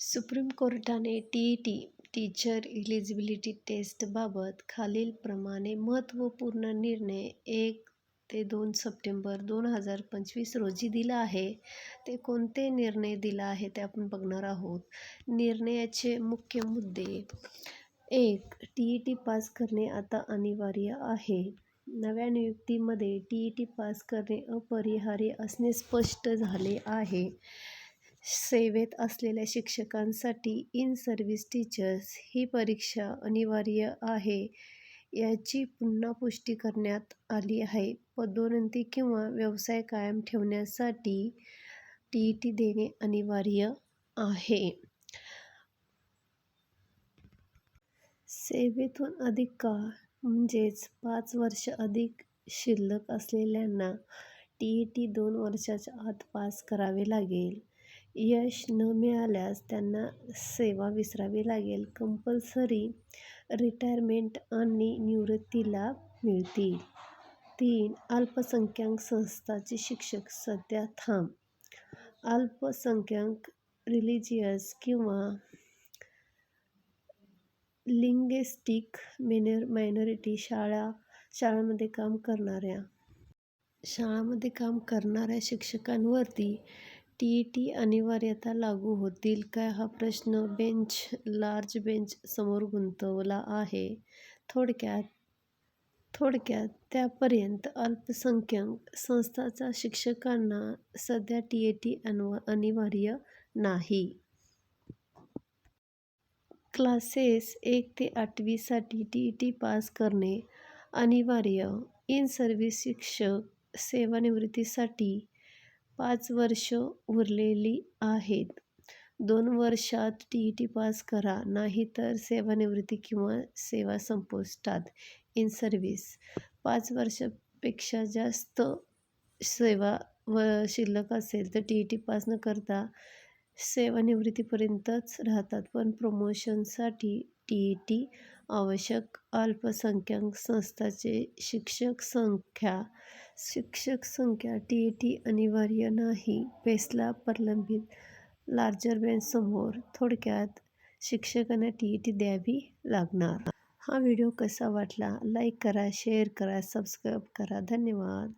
Supreme कोर्टाने TET teacher eligibility टेस्टबाबत खालीलप्रमाणे महत्त्वपूर्ण निर्णय एक ते दोन सप्टेंबर दोन हजार पंचवीस रोजी दिला आहे. ते कोणते निर्णय दिला आहे ते आपण बघणार आहोत. निर्णयाचे मुख्य मुद्दे एक. टी ई टी पास करणे आता अनिवार्य आहे. नव्या नियुक्तीमध्ये टी ई टी पास करणे अपरिहार्य असणे स्पष्ट झाले आहे. सेवेत असलेल्या शिक्षकांसाठी इन सर्व्हिस टीचर्स ही परीक्षा अनिवार्य आहे याची पुन्हा पुष्टी करण्यात आली आहे. पदोन्नती किंवा व्यवसाय कायम ठेवण्यासाठी टीईटी देणे अनिवार्य आहे. सेवेतून अधिक काळ म्हणजेच पाच वर्ष अधिक शिल्लक असलेल्यांना टीईटी दोन वर्षांच्या आत पास करावे लागेल. यश न मिळाल्यास त्यांना सेवा विसरावी लागेल. कंपल्सरी रिटायरमेंट आणि निवृत्ती लाभ मिळतील. तीन. अल्पसंख्याक संस्थांचे शिक्षक सध्या थांब. अल्पसंख्याक, रिलिजियस किंवा लिंग्विस्टिक मायनॉरिटी शाळांमध्ये काम करणाऱ्या शाळांमध्ये काम करणाऱ्या शिक्षकांवरती टीईटी अनिवार्यता लागू होतील काय हा प्रश्न बेंच लार्ज बेंच समोर गुंतवला आहे. थोडक्यात थोडक्यात त्यापर्यंत अल्पसंख्याक संस्थांच्या शिक्षकांना सध्या टीईटी अनिवार्य नाही. क्लासेस एक ते आठवी साठी टीईटी पास करणे अनिवार्य. इन सर्व्हिस शिक्षक सेवानिवृत्तीसाठी पाच वर्ष उरलेली आहेत. दोन वर्षांत टीईटी पास करा नाहीतर सेवानिवृत्ती किंवा सेवा संपुष्टात. इन सर्व्हिस पाच वर्षांपेक्षा जास्त सेवा शिल्लक असेल तर टीईटी पास न करता सेवानिवृत्तीपर्यंतच राहतात पण प्रमोशनसाठी टीईटी आवश्यक. अल्पसंख्याक संस्थांचे शिक्षक संख्या शिक्षक संख्या टीईटी अनिवार्य नाही पेसला प्रलंबित लार्जर बेंच थोडक्यात शिक्षकांना टीईटी द्यावी लागणार. हा व्हिडिओ कसा वाटला? लाईक करा, शेअर करा, सबस्क्राईब करा. धन्यवाद.